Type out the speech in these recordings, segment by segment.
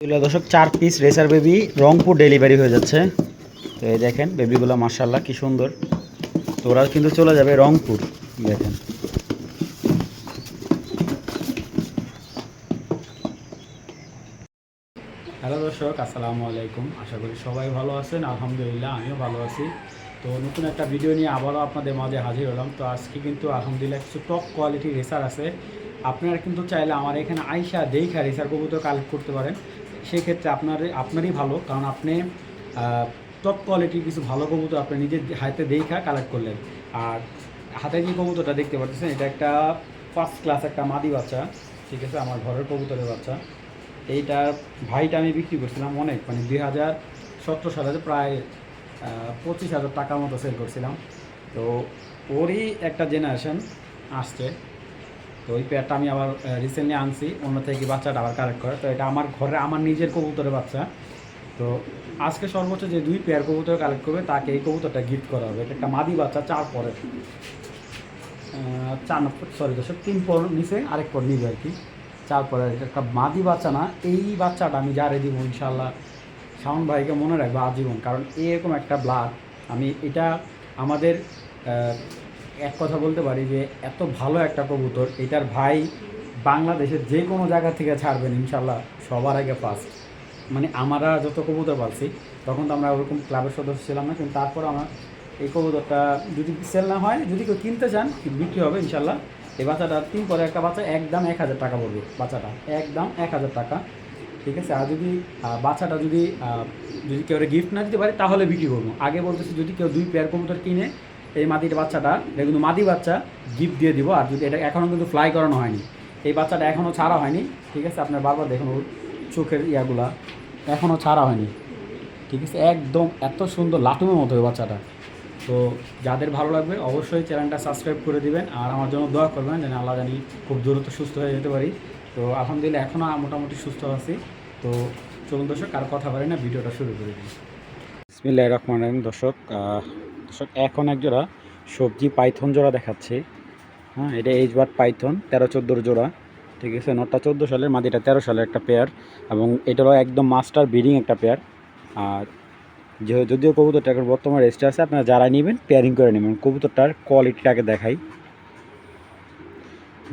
দর্শক চার piece racer baby Rangpur delivery হয়ে যাচ্ছে। তো এই দেখেন বেবিগুলো মার্শাল্লাহ কি সুন্দর। তো ওরা কিন্তু চলে যাবে রংপুর, দেখেন। হ্যালো দর্শক, আসসালামু আলাইকুম। আশা করি সবাই ভালো আছেন। আলহামদুলিল্লাহ, আমিও ভালো আছি। তো নতুন একটা ভিডিও নিয়ে আবারও আপনাদের মাঝে হাজির হলাম। তো আজকে কিন্তু আলহামদুলিল্লাহ কিছু টপ কোয়ালিটির রেসার আছে। আপনারা কিন্তু চাইলে আমার এখানে আইসা দেখা রেসার কবুতর কালেক্ট করতে পারেন। সেক্ষেত্রে আপনার আপনারই ভালো, কারণ আপনি টপ কোয়ালিটির কিছু ভালো কবুতর আপনি নিজের হাতে দেখা কালেক্ট করলেন। আর হাতে যে কবুতরটা দেখতে পাচ্ছেন, এটা একটা ফার্স্ট ক্লাস একটা মাদি বাচ্চা, ঠিক আছে, আমার ঘরের কবুতরের বাচ্চা। এইটার ভাইটা আমি বিক্রি করছিলাম অনেক মানে দুই হাজার সতেরো সালে প্রায় পঁচিশ হাজার টাকার মতো সেল করছিলাম। তো ওরই একটা জেনারেশন আসছে। তো ওই পেয়ারটা আমি আবার রিসেন্টলি আনছি। অন্য থেকে বাচ্চাটা আবার কালেক্ট করে। তো এটা আমার ঘরে, আমার নিজের কবুতরের বাচ্চা। তো আজকে সর্বোচ্চ যে দুই পেয়ার কবুতর কালেক্ট করবে, তাকে এই কবুতরটা গিফট করা হবে। এটা একটা মাদি বাচ্চা, চার পরের। চার সরি দর্শক, তিন পর নিচে আরেক পর নিবে আর কি। চার পরে একটা মাদি বাচ্চা না। এই বাচ্চাটা আমি যারে দিব ইনশাল্লাহ শাওন ভাইকে মনে রাখব আজীবন। কারণ এরকম একটা ব্লাড আমি এটা আমাদের এক কথা বলতে পারি যে এত ভালো একটা কবুতর, এটার ভাই বাংলাদেশের যে কোনো জায়গা থেকে ছাড়বেন ইনশাল্লাহ সবার আগে ফার্স্ট মানে আমরা যত কবুতর পালছি, তখন তো আমরা ওরকম ক্লাবের সদস্য ছিলাম না, কিন্তু তারপর আমার এই কবুতরটা যদি সেল না হয়, যদি কেউ কিনতে চান বিক্রি হবে ইনশাল্লাহ এই বাচ্চাটা তিন পরে একটা বাচ্চা, একদম এক হাজার টাকা পড়বে বাচ্চাটা, একদম এক হাজার টাকা। ঠিক আছে? আর যদি বাচ্চাটা যদি যদি কেউ গিফট না দিতে পারে, তাহলে বিক্রি করব। আগে বলতেছি, যদি কেউ দুই পেয়ার কবুতর কিনে এই মাদির বাচ্চাটা, এটা কিন্তু মাদি বাচ্চা গিফট দিয়ে দিব। আর যদি এটা এখনও কিন্তু ফ্লাই করানো হয়নি, এই বাচ্চাটা এখনও ছাড়া হয়নি, ঠিক আছে? আপনার বারবার দেখুন ওর চোখের ইয়াগুলা এখনও ছাড়া হয়নি, ঠিক আছে? একদম এত সুন্দর লাটুমের মতো ওই বাচ্চাটা। তো যাদের ভালো লাগবে, অবশ্যই চ্যানেলটা সাবস্ক্রাইব করে দিবেন, আর আমার জন্য দোয়া করবেন যেন আল্লাহ জানি খুব দ্রুত সুস্থ হয়ে যেতে পারি। তো আলহামদুলিল্লাহ এখনও মোটামুটি সুস্থ আছি। তো চলুন দর্শক, আর কথা বলি না, ভিডিওটা শুরু করে দিই। বিসমিল্লাহ রহমান রহিম। দর্শক এখন এক জোড়া সবজি পাইথন জোড়া দেখাচ্ছে। হ্যাঁ এটা এইচ বার পাইথন তেরো চোদ্দোর জোড়া, ঠিক আছে? নটা চোদ্দ সালের, মাদিটা তেরো সালের একটা পেয়ার এবং এটারও একদম মাস্টার ব্রিডিং একটা পেয়ার আর যদিও কবুতরটা এখন বর্তমানে রেস্টে আছে, আপনারা যারা নেবেন পেয়ারিং করে নেবেন। কবুতরটার কোয়ালিটিটাকে দেখাই।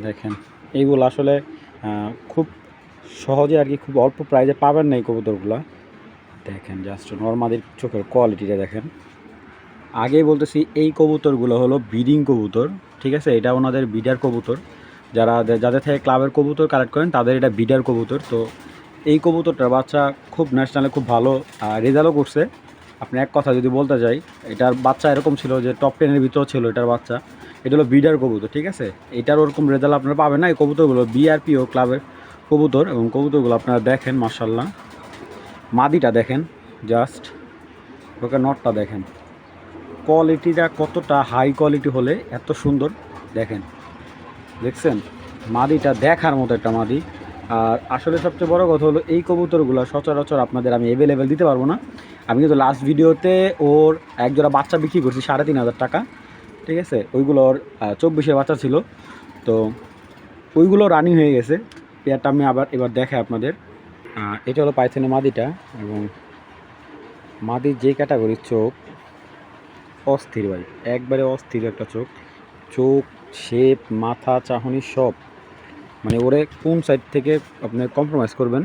দেখেন, এইগুলো আসলে খুব সহজে আর কি, খুব অল্প প্রাইজে পাবেন না এই কবুতরগুলো। দেখেন জাস্ট নর্মাদির চোখের কোয়ালিটিটা দেখেন। আগেই বলতেছি, এই কবুতরগুলো হলো ব্রিডিং কবুতর, ঠিক আছে? এটা ওনাদের বিডার কবুতর। যারা যাদের থেকে ক্লাবের কবুতর কালেক্ট করেন, তাদের এটা বিডার কবুতর। তো এই কবুতরটার বাচ্চা খুব ন্যাশনালে খুব ভালো রেজাল্টও করছে। আপনি এক কথা যদি বলতে যাই, এটার বাচ্চা এরকম ছিল যে টপ টেনের ভিতর ছিল এটার বাচ্চা। এটা হলো বিডার কবুতর, ঠিক আছে? এটার ওরকম রেজাল্ট আপনারা পাবেন না। এই কবুতরগুলো বিআরপিও ক্লাবের কবুতর এবং কবুতরগুলো আপনারা দেখেন মার্শাল্লাহ মাদিটা দেখেন জাস্ট ওকে নটটা দেখেন। কোয়ালিটিটা কতটা হাই কোয়ালিটি হলে এত সুন্দর? দেখেন। দেখছেন? মাদিটা দেখার মতো একটা মাদি। আর আসলে সবচেয়ে বড় কথা হলো এই কবুতরগুলো সচরাচর আপনাদের আমি অ্যাভেলেবেল দিতে পারব না। আমি কিন্তু লাস্ট ভিডিওতে ওর এক জোড়া বাচ্চা বিক্রি করছি সাড়ে তিন হাজার টাকা। ঠিক আছে? ওইগুলো ওর আহ, চব্বিশের বাচ্চা ছিল। তো ওইগুলো রানিং হয়ে গেছে। পেয়ারটা আমি আবার এবার দেখাই আপনাদের। এটা হলো পাইথনের মাদিটা এবং মাদির যে ক্যাটাগরির চোখ অস্থির ভাই, একবারে অস্থির একটা চোখ। চোখ শেপ মাথা, চাহনি সব। মানে ওরে কোন সাইড থেকে আপনি কম্প্রোমাইজ করবেন?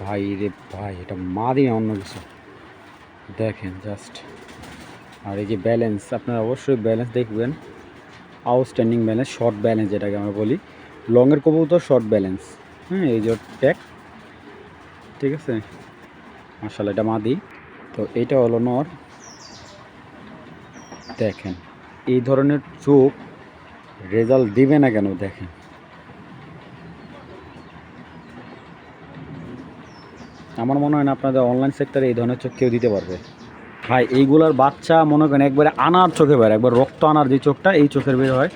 ভাই রে ভাই, এটা মা দিয়ে অন্য কিছু? দেখেন জাস্ট আর এই যে ব্যালেন্স আপনারা অবশ্যই ব্যালেন্স দেখবেন। আউটস্ট্যান্ডিং ব্যালেন্স শর্ট ব্যালেন্স যেটাকে আমরা বলি। লংয়ের কবুতর শর্ট ব্যালেন্স হ্যাঁ এই যে ট্যাক ঠিক আছে? মাসাল এটা মাদি। তো এটা হলো নর। দেখেন, এই ধরনের চোখ রেজাল্ট দিবে না কেন, দেখেন। আমার মনে হয় না আপনাদের অনলাইন সেক্টরে এই ধরনের চোখ কেউ দিতে পারবে। ভাই, এইগুলার বাচ্চা মনে করেন একবারে আনার চোখে বের একবার রক্ত আনার যে চোখটা, এই চোখের বের হয়।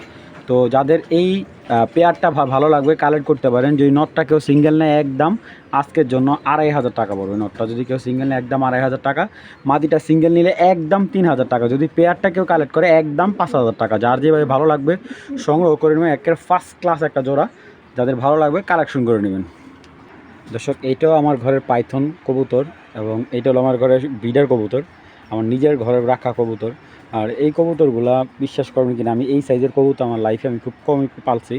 তো যাদের এই পেয়ারটা ভালো লাগবে কালেক্ট করতে পারেন। যদি নটটা কেউ সিঙ্গেল নেয় একদম, আজকের জন্য আড়াই হাজার টাকা পড়বে নটটা যদি কেউ সিঙ্গেল নেয় একদম আড়াই হাজার টাকা। মাদিটা সিঙ্গেল নিলে একদম তিন হাজার টাকা। যদি পেয়ারটা কেউ কালেক্ট করে, একদম পাঁচ হাজার টাকা। যার যেভাবে ভালো লাগবে, সংগ্রহ করে নেবে একের ফার্স্ট ক্লাস একটা জোড়া। যাদের ভালো লাগবে কালেকশন করে নেবেন। দর্শক, এইটাও আমার ঘরের পাইথন কবুতর এবং এইটা হলো আমার ঘরের বিডার কবুতর। আমার নিজের ঘরের রাখা কবুতর। আর এই কবুতরগুলা বিশ্বাস করবেন কিনা, আমি এই সাইজের কবুতর আমার লাইফে আমি খুব কমই পালছি।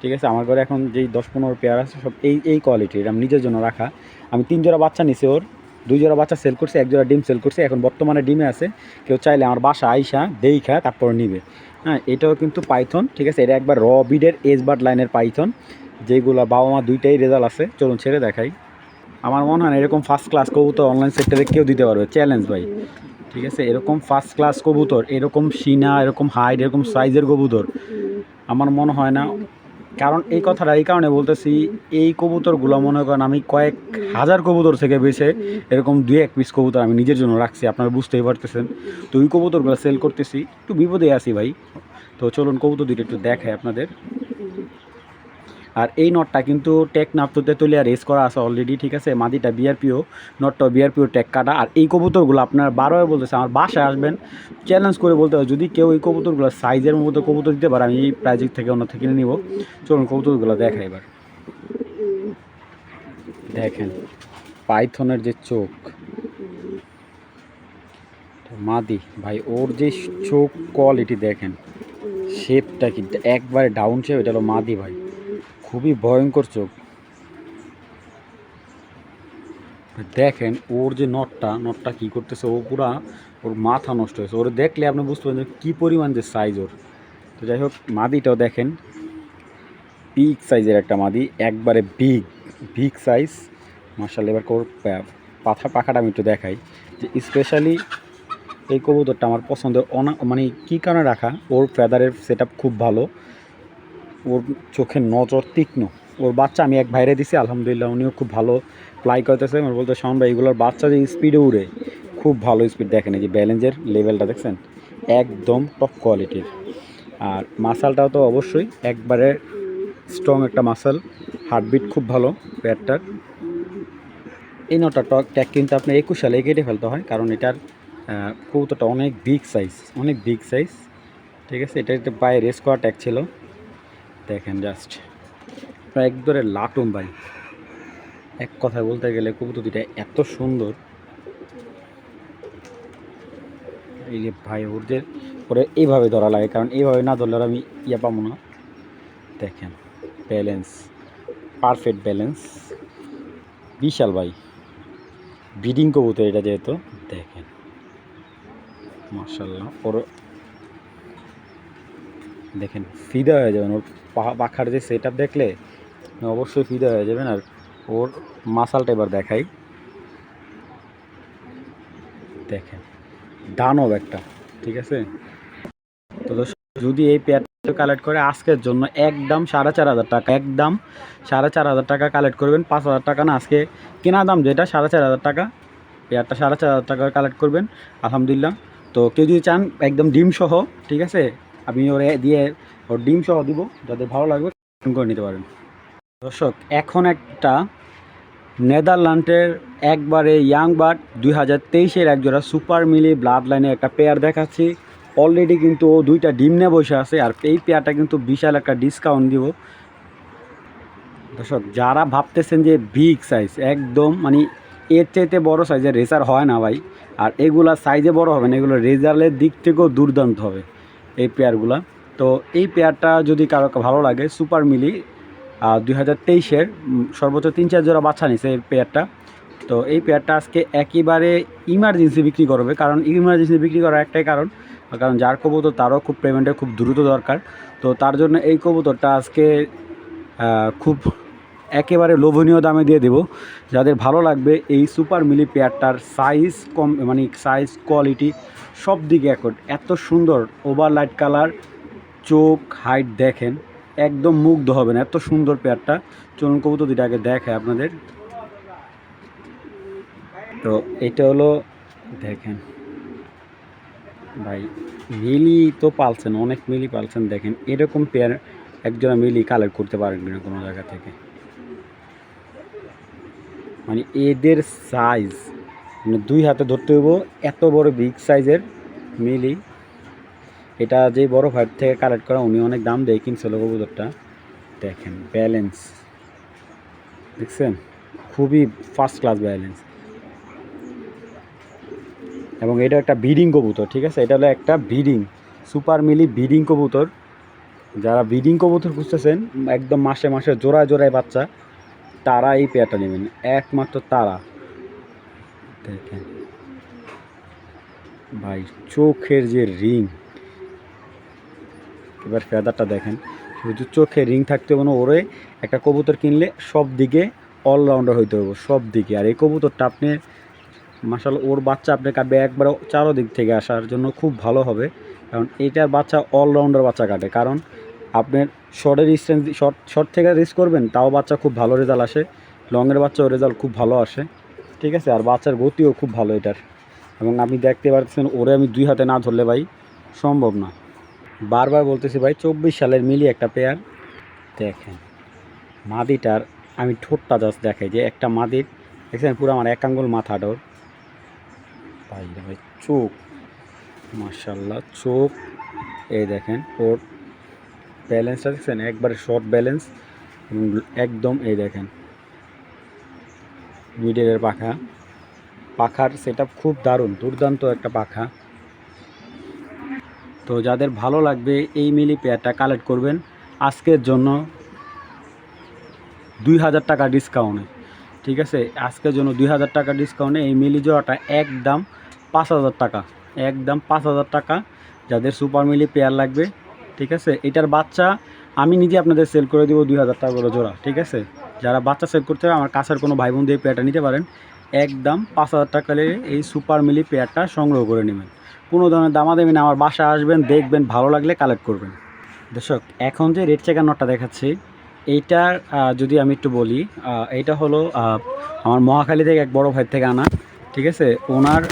ঠিক আছে? আমার ঘরে এখন যেই দশ পনেরো পেয়ার আছে, সব এই এই কোয়ালিটির আমি নিজের জন্য রাখা। আমি তিন জোড়া বাচ্চা নিছি ওর, দুই জোড়া বাচ্চা সেল করছে, এক জোড়া ডিম সেল করছে। এখন বর্তমানে ডিমে আছে, কেউ চাইলে আমার বাসা আইসা দেই দেইখা তারপর নিবে। হ্যাঁ এটাও কিন্তু পাইথন ঠিক আছে? এটা একবার র বিডের এজ বার্ড লাইনের পাইথন যেগুলো বাবা মা দুইটাই রেজাল্ট আছে। চলুন ছেড়ে দেখাই। আমার মনে হয় এরকম ফার্স্ট ক্লাস কবুতর অনলাইন সেক্টরে কেউ দিতে পারবে। চ্যালেঞ্জ ভাই। ঠিক আছে? এরকম ফার্স্ট ক্লাস কবুতর, এরকম সিনা, এরকম হাইট এরকম সাইজের কবুতর, আমার মনে হয় না। কারণ এই কথাটা এই কারণে বলতেছি, এই কবুতরগুলো মনে করেন আমি কয়েক হাজার কবুতর থেকে বেছে এরকম দুই এক পিস কবুতর আমি নিজের জন্য রাখছি, আপনারা বুঝতেই পারতেছেন। তো ওই কবুতরগুলো সেল করতেছি, একটু বিপদে আছি ভাই। তো চলুন কবুতর দুটো একটু দেখাই আপনাদের। আর এই নটটা কিন্তু টেক নাপতুতে তুলে রেস করা আছে অলরেডি ঠিক আছে? মাদিটা বিআরপিও নটটা বিআরপিও টেক কাটা। আর এই কবুতরগুলো আপনার বারোয় বলতেছে, আমার বাসায় আসবেন চ্যালেঞ্জ করে বলতে হবে, যদি কেউ এই কবুতরগুলো সাইজের মতো কবুতর দিতে পারে, আমি এই প্রাইজের থেকে অন্য থেকে নিব। চলুন কবুতরগুলো দেখা এবার। দেখেন, পাইথনের যে চোখ মাদি। ভাই, ওর যে চোখ কোয়ালিটি দেখেন শেপটা কি, একবারে ডাউন শেপ এটা হলো মাদি ভাই। খুবই ভয়ঙ্কর চোখ। দেখেন, ওর যে নটটা নটটা কি করতেছে, ও পুরা ওর মাথা নষ্ট হয়েছে। ওর দেখলে আপনি বুঝতে পারবেন যে কী পরিমাণ যে সাইজ ওর। তো যাই হোক, মাদিটাও দেখেন বিগ সাইজের একটা মাদি, একবারে বিগ বিগ সাইজ মার্শাল এবার ওর পাথা পাখাটা আমি একটু দেখাই। যে স্পেশালি এই কবুতরটা আমার পছন্দের অনা মানে কী কারণে রাখা? ওর ফেদারের সেট খুব ভালো। ওর চোখের নজর তীক্ষ্ণ। ওর বাচ্চা আমি এক ভাইরে দিছি, আলহামদুলিল্লাহ উনিও খুব ভালো ফ্লাই করতেছে। আমার বলতে শাওন ভাই, এগুলোর বাচ্চা যে স্পিডে উড়ে, খুব ভালো স্পিড দেখেন এই যে ব্যালেন্সের লেভেলটা দেখছেন? একদম টপ কোয়ালিটির আর মাসালটাও তো অবশ্যই, একবারে স্ট্রং একটা মাসাল হার্টবিট খুব ভালো প্যাটটার এই নটা টক, ট্যাগ কিন্তু আপনার একুশ সালে কেটে ফেলতে হয়, কারণ এটার কবুতরটা অনেক বিগ সাইজ অনেক বিগ সাইজ ঠিক আছে? এটা একটা পায়ে রেস করা ট্যাগ ছিল। দেখেন জাস্ট একবারে লাটুম ভাই। এক কথায় বলতে গেলে কবুতর দুইটা এত সুন্দর। এই যে ভাই যে ওরে এইভাবে ধরা লাগে, কারণ এইভাবে না ধরলে আমি ইয়ে পাবো না। দেখেন ব্যালেন্স পারফেক্ট ব্যালেন্স বিশাল ভাই ব্রিডিং কবুতর এটা যেহেতু, দেখেন। মার্শাল্লাহ ওর দেখেন, ফিদা হয়ে যাবেন ওর পাখার যে সেট দেখলে, অবশ্যই ফিদা হয়ে যাবেন। আর ওর মাসালটা এবার দেখাই। দেখেন, দানব একটা, ঠিক আছে? তো যদি এই পেয়ারটা কালেক্ট করে, আজকের জন্য একদম সাড়ে চার হাজার টাকা, একদম সাড়ে চার হাজার টাকা কালেক্ট করবেন। পাঁচ হাজার টাকা না, আজকে কেনা দাম যেটা, সাড়ে চার হাজার টাকা। পেয়ারটা সাড়ে চার হাজার টাকা কালেক্ট করবেন, আলহামদুলিল্লাহ। তো কেউ যদি চান, একদম ডিম সহ, ঠিক আছে? আপনি ওরে দিয়ে ওর ডিম সহ দিব, যাদের ভালো লাগবে করে নিতে পারেন। দর্শক, এখন একটা নেদারল্যান্ডের একবারে ইয়াং বার্ড দুই হাজার তেইশের একজোড়া সুপার মিলি ব্লাড লাইনের একটা পেয়ার দেখাচ্ছি। অলরেডি কিন্তু ও দুইটা ডিম নিয়ে বসে আছে আর এই পেয়ারটা কিন্তু বিশাল একটা ডিসকাউন্ট দিব। দর্শক, যারা ভাবতেছেন যে বিগ সাইজ একদম মানে এর চাইতে বড় সাইজের রেসার হয় না ভাই, আর এগুলা সাইজে বড় হবে না, এগুলো রেজাল্টের দিক থেকেও দুর্দান্ত হবে এই পেয়ারগুলা তো এই পেয়ারটা যদি কারও ভালো লাগে, সুপার মিলি দুই হাজার তেইশের সর্বোচ্চ তিন চার জোড়া বাচ্চা নিছে এই পেয়ারটা। তো এই পেয়ারটা আজকে একেবারে ইমার্জেন্সি বিক্রি করবে, কারণ ইমার্জেন্সি বিক্রি করার একটাই কারণ কারণ যার কবুতর তারও খুব পেমেন্টের খুব দ্রুত দরকার। তো তার জন্য এই কবুতরটা আজকে খুব একেবারে লোভনীয় দামে দিয়ে দেব। যাদের ভালো লাগবে এই সুপার মিলি পেয়ারটার সাইজ কম মানে সাইজ কোয়ালিটি সব দিকে একট এত সুন্দর ওভার লাইট কালার চোখ, হাইট দেখেন, একদম মুগ্ধ হবেন, এত সুন্দর পেয়ারটা। চলুন, কবুতর দুইটা আগে দেখে আপনাদের। তো এটা হলো, দেখেন, ভাই, মিলি তো পালছেন, অনেক মিলি পালছেন, দেখেন, এরকম পেয়ার একজোড়া মিলি কালেক্ট করতে পারেন কিনা কোনো জায়গা থেকে। মানে এদের সাইজ মানে দুই হাতে ধরতে হইব, এত বড় বিগ সাইজের মিলি। এটা যে বড় ভাইয়ের থেকে কালেক্ট করা, উনি অনেক দাম দিয়ে কিনছিল কবুতরটা। দেখেন ব্যালেন্স দেখছেন? খুবই ফার্স্ট ক্লাস ব্যালেন্স এবং এটা একটা ব্রিডিং কবুতর, ঠিক আছে? এটা হলো একটা ব্রিডিং সুপার মিলি ব্রিডিং কবুতর। যারা ব্রিডিং কবুতর খুঁজতেছেন, একদম মাসে মাসে জোড়ায় জোড়ায় বাচ্চা, তারা এই পেয়ারটা নেবেন। একমাত্র তারা। দেখেন। ভাই, চোখের যে রিং এবার ফেদারটা দেখেন, শুধু চোখে রিং থাকতে হবে না, ওরে একটা কবুতর কিনলে সব দিকে অলরাউন্ডার হইতে হবে, সব দিকে। আর এই কবুতরটা আপনি মাসাল ওর বাচ্চা আপনি কাটবে একবার চারো দিক থেকে আসার জন্য খুব ভালো হবে, কারণ এইটার বাচ্চা অলরাউন্ডার বাচ্চা কাটে। কারণ আপনার শর্টের ডিস্টেন্স শর্ট শর্ট থেকে রেস করবেন, তাও বাচ্চা খুব ভালো রেজাল্ট আসে লংয়ের বাচ্চাও রেজাল্ট খুব ভালো আসে, ঠিক আছে? আর বাচ্চার গতিও খুব ভালো এটার। এবং আপনি দেখতে পাচ্ছেন ওরে আমি দুই হাতে না ধরলে ভাই সম্ভব না। বারবার বলতেছি ভাই, চব্বিশ সালের মিলি একটা পেয়ার দেখেন, মাদিটার আমি ঠোঁটটা জাস্ট দেখাই যে একটা মাদির, দেখছেন পুরো আমার এক আঙ্গুল মাথাটা ওর ভাই ভাই, চোখ। মার্শাল্লাহ চোখ। এই দেখেন, ওর ব্যালেন্সটা দেখছেন, একবারে শর্ট ব্যালেন্স একদম এই দেখেন মিডলের পাখা। পাখার সেট খুব দারুণ, দুর্দান্ত একটা পাখা। তো যাদের ভালো লাগবে এই মিলি পেয়ারটা কালেক্ট করবেন, আজকের জন্য দুই হাজার টাকা ডিসকাউন্টে ঠিক আছে? আজকের জন্য দুই হাজার টাকা ডিসকাউন্টে এই মিলি জোড়াটা একদম পাঁচ হাজার টাকা, একদম পাঁচ হাজার টাকা যাদের সুপার মিলি পেয়ার লাগবে, ঠিক আছে? এটার বাচ্চা আমি নিজে আপনাদের সেল করে দেবো দুই হাজার টাকা করে জোড়া, ঠিক আছে? যারা বাচ্চা সেল করতে আমার কাছের কোনো ভাই বোন দিয়ে পেয়ারটা নিতে পারেন, একদম পাঁচ হাজার টাকা এই সুপার মিলি পেয়ারটা সংগ্রহ করে নেবেন। কোনো ধরনের দামা দেবেন আমার বাসায় আসবেন, দেখবেন, ভালো লাগলে কালেক্ট করবেন। দর্শক, এখন যে রেড চেকার নটটা দেখাচ্ছি, এইটার যদি আমি একটু বলি এইটা হলো আমার মহাখালী থেকে এক বড় ভাই থেকে আনা, ঠিক আছে? ওনার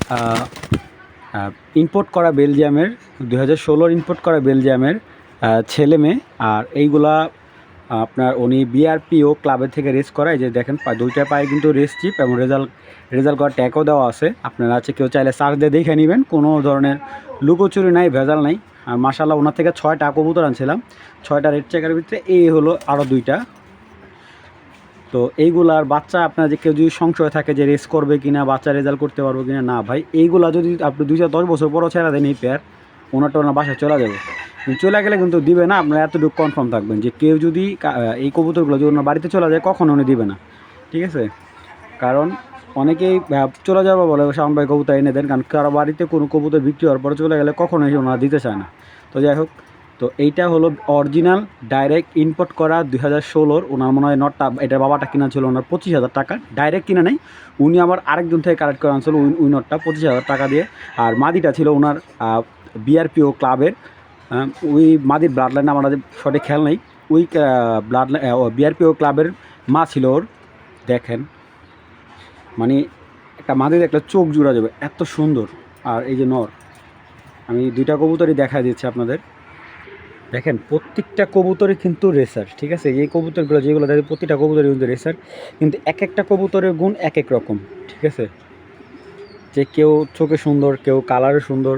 ইম্পোর্ট করা বেলজিয়ামের দু হাজার ষোলোর ইম্পোর্ট করা বেলজিয়ামের ছেলে মেয়ে, আর এইগুলা আপনার উনি বিআরপিও ক্লাবের থেকে রেস করায়, যে দেখেন দুইটা পায়ে কিন্তু রেস চিপ এবং রেজাল্ট রেজাল্ট করার ট্যাগও দেওয়া আছে। আপনারা আছে কেউ চাইলে সার্চ দিয়ে দেখে নেবেন, কোনো ধরনের লুকোচুরি নাই, ভেজাল নাই। আর মাসাল্লাহ ওনার থেকে ছয়টা কবুতর আনছিলাম। ছয়টা রেড চেকারের ভিতরে এই হলো আরও দুইটা। তো এইগুলার বাচ্চা আপনার যে কেউ যদি সংশয় থাকে যে রেস করবে কিনা, বাচ্চা রেজাল্ট করতে পারব কিনা, না ভাই, এইগুলা যদি আপনি দুই দশ বছর পরও ছেড়া দেন এই পেয়ার ওনারটা ওনার বাসায় চলে যাবে। চলে গেলে কিন্তু দিবে না, আপনারা এতটুকু কনফার্ম থাকবেন যে কেউ যদি এই কবুতরগুলো যদি ওনার বাড়িতে চলে যায়, কখনো উনি দিবে না। ঠিক আছে? কারণ অনেকেই চলে যাব বলে, শাওন ভাই কবুতর এনে দেন। কারণ কারও বাড়িতে কোনো কবুতর বিক্রি হওয়ার পরে চলে গেলে কখনোই ওনারা দিতে চায় না। তো যাই হোক, তো এইটা হলো অরিজিনাল ডাইরেক্ট ইম্পোর্ট করা দুই হাজার ষোলোর, ওনার মনে হয় নটটা, এটা বাবাটা কিনা ছিল ওনার পঁচিশ হাজার টাকা। ডাইরেক্ট কিনে নেই, উনি আবার আরেকজন থেকে কালেক্ট করে আনছিল, ওই নটটা পঁচিশ হাজার টাকা দিয়ে। আর মাদিটা ছিল ওনার বিআরপিও ক্লাবের ওই মাদির ব্লাড লাইন আমার সঠিক খেয়াল নেই। ওই ব্লাড বিআরপিও ক্লাবের মা ছিল ওর। দেখেন মানে একটা মাদির একটা চোখ জুড়া যাবে, এত সুন্দর। আর এই যে নর, আমি দুইটা কবুতরই দেখা দিচ্ছি আপনাদের। দেখেন, প্রত্যেকটা কবুতরই কিন্তু রেসার ঠিক আছে? এই কবুতরগুলো, যেগুলো দেখে প্রতিটা কবুতরই কিন্তু রেসার কিন্তু এক একটা কবুতরের গুণ এক এক রকম, ঠিক আছে? যে কেউ চোখে সুন্দর, কেউ কালারে সুন্দর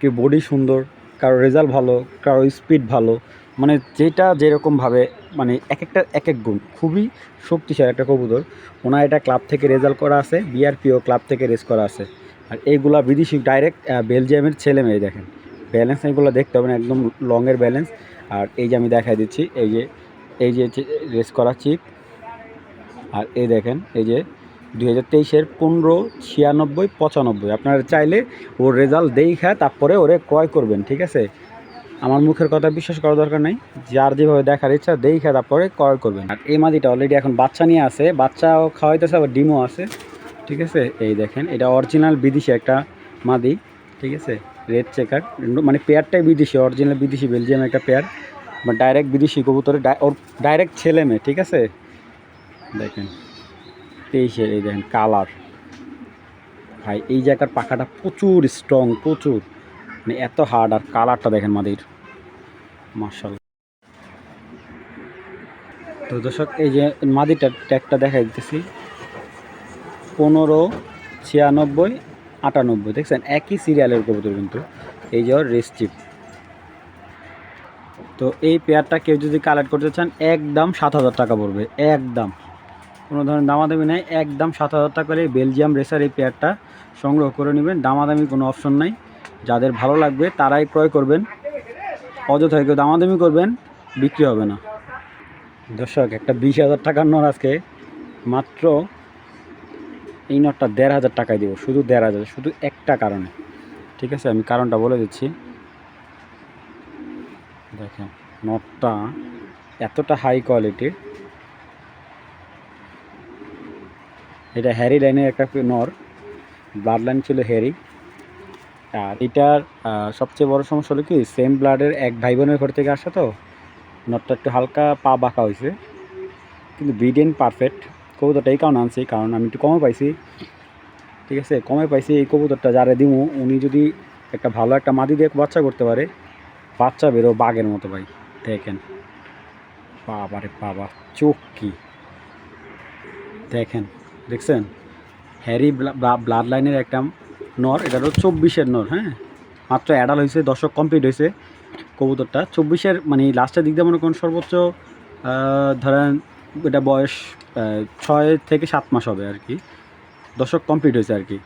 কেউ বডি সুন্দর, কারও রেজাল্ট ভালো, কারও স্পিড ভালো মানে যেটা যেরকমভাবে মানে এক একটা এক এক গুণ, খুবই শক্তিশালী একটা কবুতর। ওনার এটা ক্লাব থেকে রেজাল্ট করা আছে বিআরপিও ক্লাব থেকে রেস করা আছে। আর এইগুলা বিদেশি ডাইরেক্ট বেলজিয়ামের ছেলে মেয়ে দেখেন। ব্যালেন্স এইগুলো দেখতে হবে না, একদম লংয়ের ব্যালেন্স আর এই যে আমি দেখাই দিচ্ছি, এই যে এই যে রেস করা চিপ আর এই দেখেন, এই যে দুই হাজার তেইশের পনেরো, ছিয়ানব্বই, পঁচানব্বই। আপনারা চাইলে ওর রেজাল্ট দেখা তারপরে ওরে ক্রয় করবেন, ঠিক আছে? আমার মুখের কথা বিশ্বাস করার দরকার নেই। যার যেভাবে দেখার ইচ্ছা দেখা তারপরে ক্রয় করবেন। আর এই মাদিটা অলরেডি এখন বাচ্চা নিয়ে আছে। বাচ্চাও খাওয়াইতেছে, আবার ডিমও আছে, ঠিক আছে? এই দেখেন, এটা অরিজিনাল বিদেশি একটা মাদি, ঠিক আছে? রেড চেকার মানে পেয়ারটাই বিদেশি অরিজিনাল বিদেশি বেলজিয়াম একটা পেয়ার। বা ডাইরেক্ট বিদেশি কবুতরে ওর ডাইরেক্ট ছেলে মেয়ে, ঠিক আছে? দেখেন। তেইশের এই দেখেন কালার ভাই, এই জায়গার পাখাটা প্রচুর স্ট্রং প্রচুর। মানে এত হার্ড আর কালারটা দেখেন মাদির। মার্শাল তো দর্শক, এই যে মাদিটার ট্যাগটা দেখা দিতেছি। পনেরো, ছিয়ানব্বই, আটানব্বই, দেখছেন? একই সিরিয়ালের কবুতর কিন্তু। এই যে রেস চিপ তো এই পেয়ারটা কেউ যদি কালেক্ট করতে চান, একদম সাত হাজার টাকা পড়বে। একদম। কোনো ধরনের দামাদামি নেই। একদম সাত হাজার টাকা করে বেলজিয়াম রেসার এই পেয়ারটা সংগ্রহ করে নেবেন। দামাদামি কোনো অপশন নাই। যাদের ভালো লাগবে তারাই ক্রয় করবেন। অযথায় কেউ দামাদামি করবেন, বিক্রি হবে না। দর্শক, একটা বিশ হাজার টাকার নর আজকে। মাত্র এই নটটা দেড় হাজার টাকায় দেবো। শুধু দেড় হাজার, শুধু একটা কারণে। ঠিক আছে, আমি কারণটা বলে দিচ্ছি। দেখেন নটটা এতটা হাই কোয়ালিটির এটা হ্যারি লাইনের একটা নর ব্লাড লাইন ছিল হ্যারি। আর এটার সবচেয়ে বড় সমস্যা হলো কি সেম ব্লাডের এক ভাই বোনের ঘর থেকে আসা তো নটটা একটু হালকা পা বাঁকা হয়েছে। কিন্তু ব্রিডেন পারফেক্ট কবুতরটা এই কারণে আনছি, কারণ আমি একটু কমে পাইছি। ঠিক আছে, কমে পাইছি এই কবুতরটা, যারে দিমু, উনি যদি একটা ভালো একটা মাদি দিয়ে বাচ্চা করতে পারে, বাচ্চা বেরো বাঘের মতো ভাই, দেখেন। বাবা রে বাবা, চোখ কি। দেখেন। দেখছেন? হ্যারি ব্লাড লাইনের একটা নর, এটা হলো চব্বিশের নর হ্যাঁ? মাত্র অ্যাডাল হয়েছে, দশক কমপ্লিট হয়েছে কবুতরটা। চব্বিশের মানে লাস্টের দিক দিয়ে মনে করুন সর্বোচ্চ ধরেন এটা বয়স ছয় থেকে সাত মাস হবে আর কি। দশক কমপ্লিট হয়েছে আর কি।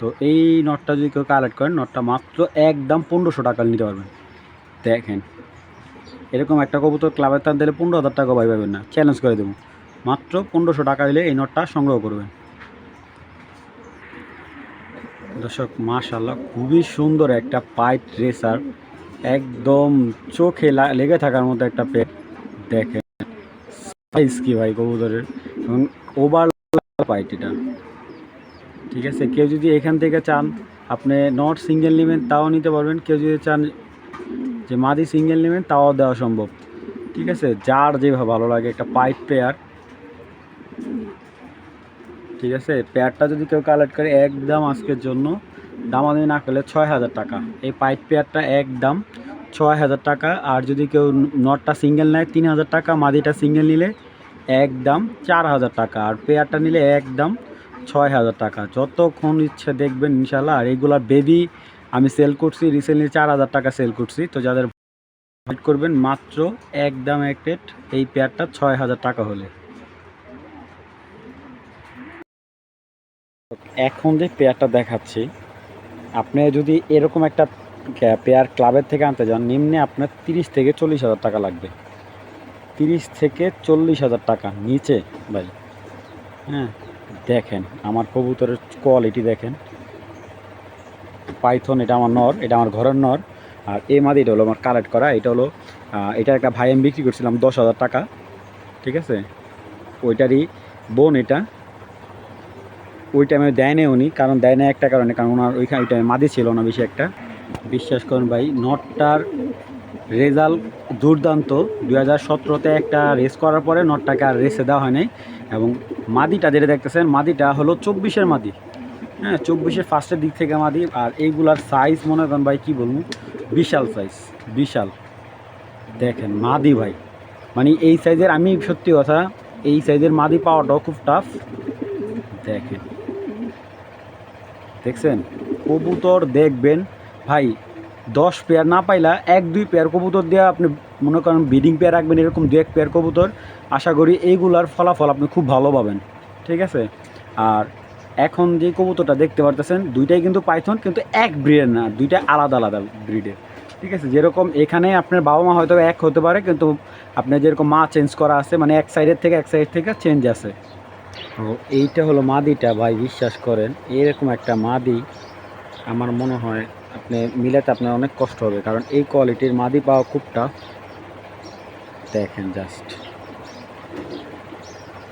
তো এই নটটা যদি কেউ কালেক্ট করেন নটটা মাত্র একদম পনেরোশো টাকা নিতে পারবেন। দেখেন, এরকম একটা কবুতর ক্লাবের তার দিলে পনেরো হাজার টাকা পাই পাবেন না। চ্যালেঞ্জ করে দেবো। মাত্র পনেরোশো টাকা দিলে এই নটটা সংগ্রহ করবেন। দর্শক মাশাল্লাহ খুবই সুন্দর একটা পাইট রেসার। একদম চোখে লেগে থাকার মতো একটা পেট। দেখেন সাইজ কি ভাই কবুতরের। এবং ওভার পাইট এটা। ঠিক আছে, কেউ যদি এখান থেকে চান, আপনি নট সিঙ্গেল নেবেন, তাও নিতে পারবেন। কেউ যদি চান যে মাদি সিঙ্গেল নেবেন, তাও দেওয়া সম্ভব। ঠিক আছে, যার যেভাবে ভালো লাগে একটা পাইপ পেয়ার ঠিক আছে? পেয়ারটা যদি কেউ কালেক্ট করে, একদম আজকের জন্য দাম দামাদামি না করলে ছয় হাজার টাকা। এই পাইপ পেয়ারটা একদম ছয় হাজার টাকা। আর যদি কেউ নটটা সিঙ্গেল নেয় তিন হাজার টাকা। মাদিটা সিঙ্গেল নিলে একদম চার হাজার টাকা। আর পেয়ারটা নিলে একদম ছয় হাজার টাকা। যতক্ষণ ইচ্ছে দেখবেন ইনশাল্লাহ আর এইগুলা বেবি আমি সেল করছি রিসেন্টলি চার হাজার টাকা সেল করছি। তো যাদের করবেন, মাত্র একদম এক রেট এই পেয়ারটা ছয় হাজার টাকা হলে। এখন যে পেয়ারটা দেখাচ্ছি, আপনি যদি এরকম একটা পেয়ার ক্লাবের থেকে আনতে যান, নিম্নে আপনার তিরিশ থেকে চল্লিশ হাজার টাকা লাগবে। তিরিশ থেকে চল্লিশ হাজার টাকা নিচে, ভাই। হ্যাঁ দেখেন, আমার কবুতরের কোয়ালিটি দেখেন। পাইথন, এটা আমার নর, এটা আমার ঘরের নর। আর এ মাদি এটা হলো আমার কালেক্ট করা, এটা হলো এটা একটা ভাই আমি বিক্রি করছিলাম দশ হাজার টাকা, ঠিক আছে? ওইটারই বোন এটা। ওই টাইমে দেয় নেই উনি, কারণ দেয় না একটা কারণে, কারণ ওনার ওইখানে ওই টাইমে মাদি ছিল না বেশি একটা। বিশ্বাস করুন ভাই, নটটার রেজাল্ট দুর্দান্ত। দুই হাজার সতেরোতে একটা রেস করার পরে নটটাকে আর রেসে দেওয়া হয় নাই এবং মাদিটা যেটা দেখতেছেন, মাদিটা হলো চব্বিশের মাদি। হ্যাঁ চব্বিশের ফার্স্টের দিক থেকে মাদি, আর এইগুলার সাইজ মনে করেন ভাই, কী বলব? বিশাল সাইজ বিশাল। দেখেন মাদি ভাই মানে এই সাইজের আমি সত্যি কথা, এই সাইজের মাদি পাওয়াটাও খুব টাফ দেখেন। দেখছেন? কবুতর দেখবেন, ভাই, দশ পেয়ার না পাইলা এক, দুই পেয়ার কবুতর দিয়ে আপনি মনে করেন ব্রিডিং পেয়ার রাখবেন, এরকম দু এক পেয়ার কবুতর। আশা করি এইগুলার ফলাফল আপনি খুব ভালো পাবেন, ঠিক আছে? আর এখন যে কবুতরটা দেখতে পারতেছেন, দুইটাই কিন্তু পাইথন, কিন্তু এক ব্রিডের না, দুইটা আলাদা আলাদা ব্রিডের ঠিক আছে? যেরকম এখানে আপনার বাবা মা হয়তো এক হতে পারে, কিন্তু আপনার যেরকম মা চেঞ্জ করা আছে মানে এক সাইডের থেকে এক সাইড থেকে চেঞ্জ আছে তো এইটা হলো মাদিটা, ভাই, বিশ্বাস করেন। এরকম একটা মাদি, আমার মনে হয় আপনি মিলাতে আপনার অনেক কষ্ট হবে, কারণ এই কোয়ালিটির মাদি পাওয়া খুব টাফ দেখেন জাস্ট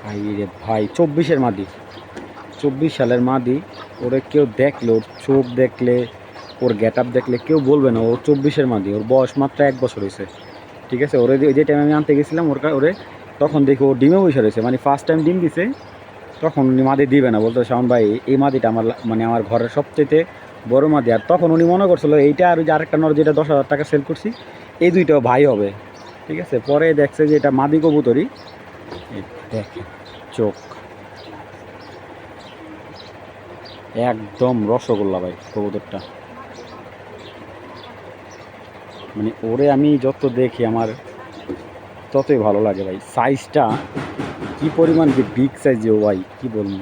ভাই রে ভাই, চব্বিশের মাদি। চব্বিশ সালের মাদি, ওরে কেউ দেখলে, ওর চোখ দেখলে, ওর গেট আপ দেখলে কেউ বলবে না, ও চব্বিশের মাদি, ওর বয়স মাত্র এক বছর হয়েছে। ঠিক আছে? ওরে যে- টাইমে আমি আনতে গেছিলাম, ওর ওরে তখন দেখি ও ডিমে বসে রয়েছে মানে ফার্স্ট টাইম ডিম দিছে তখন উনি মাদি দিবে না। বলতো, শাওন ভাই, এই মাদিটা আমার মানে আমার ঘরের সবচেয়ে বড় মাদি। আর তখন উনি মনে করছিল, এইটা আর ওই যে আরেকটা নর যেটা দশ হাজার টাকা সেল করছি, এই দুইটাও ভাই হবে। ঠিক আছে? পরে দেখছে যে এটা মাদি কবুতরই। এই দেখেন, চোখ। একদম রসগোল্লা ভাই কবুতরটা। মানে ওরে আমি যত দেখি আমার ততই ভালো লাগে ভাই। সাইজটা কি পরিমাণ যে বিগ সাইজ ভাই কি বলব?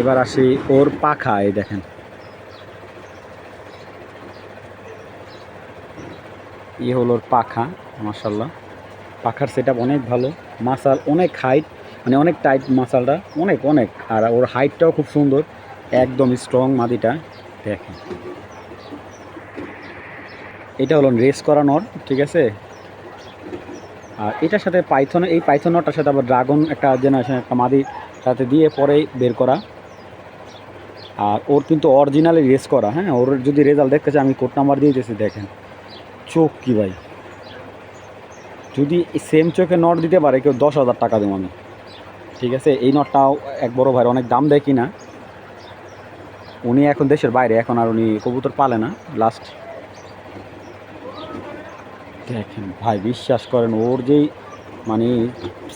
এবার আসি ওর পাখা, এই দেখেন। ই হলো ওর পাখা মাসাল্লাহ পাখার সেট অনেক ভালো, মাসাল অনেক হাইট মানে অনেক টাইট মাসালটা, অনেক অনেক। আর ওর হাইটটাও খুব সুন্দর, একদম স্ট্রং মাদিটা, দেখেন। এটা হলো রেস করানোর, ঠিক আছে? আর এটার সাথে পাইথন, এই পাইথনটার সাথে আবার ড্রাগন একটা জেনারেশন একটা মাদি সাথে দিয়ে পরেই বের করা। আর ওর কিন্তু অরিজিনালি রেস করা হ্যাঁ? ওর যদি রেজাল্ট দেখতে চাই আমি কোড নাম্বার দিয়ে দিয়েছি দেখেন। চোখ কি ভাই? যদি সেম চোখে নট দিতে পারে, কেউ দশ হাজার টাকা দেবো আমি। ঠিক আছে? এই নটটাও এক বড় ভাই অনেক দাম দেয় কিনা। উনি এখন দেশের বাইরে, এখন আর উনি কবুতর পালে না। লাস্ট দেখেন, ভাই, বিশ্বাস করেন, ওর যেই মানে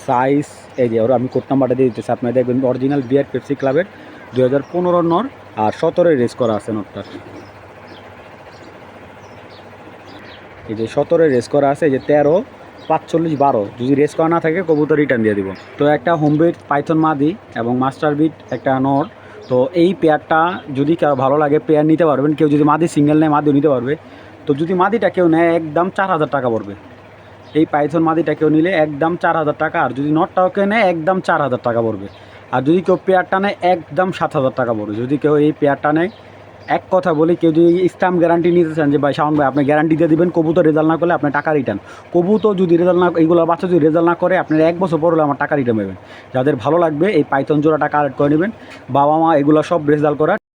সাইজ এই যে ওর আমি কোড নাম্বারটা দিয়ে দিতেছি, আপনারা দেখবেন অরিজিনাল বিয়ার পেপসি ক্লাবের দু হাজার পনেরো নর আর সতেরোই রেস করা আছে নটটার এই যে সতেরোই রেস করা আছে, এই যে তেরো, পাঁচচল্লিশ, বারো। যদি রেস করা না থাকে, কবুতর রিটার্ন দিয়ে দিব। তো একটা হোম বিট পাইথন মাদি এবং মাস্টার বিট একটা নর। তো এই পেয়ারটা যদি কারও ভালো লাগে পেয়ার নিতে পারবেন। কেউ যদি মাদি সিঙ্গেল নেয়, মাদিও নিতে পারবে। তো যদি মাদিটা কেউ নেয়, একদম চার হাজার টাকা পড়বে। এই পাইথন মাদিটা কেউ নিলে একদম চার হাজার টাকা, আর যদি নটটাও কেউ নেয়, একদম চার হাজার টাকা পড়বে। আর যদি কেউ পেয়ারটা নেয়, একদম সাত হাজার টাকা পড়বে। যদি কেউ এই পেয়ারটা নেয়, এক কথা বলি, কেউ যদি স্ট্যাম্প গ্যারান্টি নিতে চান যে, ভাই, শাওন ভাই, আপনি গ্যারান্টি দিয়ে দিবেন, কবুতর রেজাল্ট না করলে আপনার টাকা রিটার্ন। কবুতর যদি রেজাল্ট না, এইগুলো বাচ্চা যদি রেজাল্ট না করে আপনার এক বছর পর হলে আমার টাকা রিটার্ন পাবেন। যাদের ভালো লাগবে, এই পাইথন জোড়াটা কালেক্ট করে নেবেন। বাবা মা এগুলো সব রেজাল্ট করা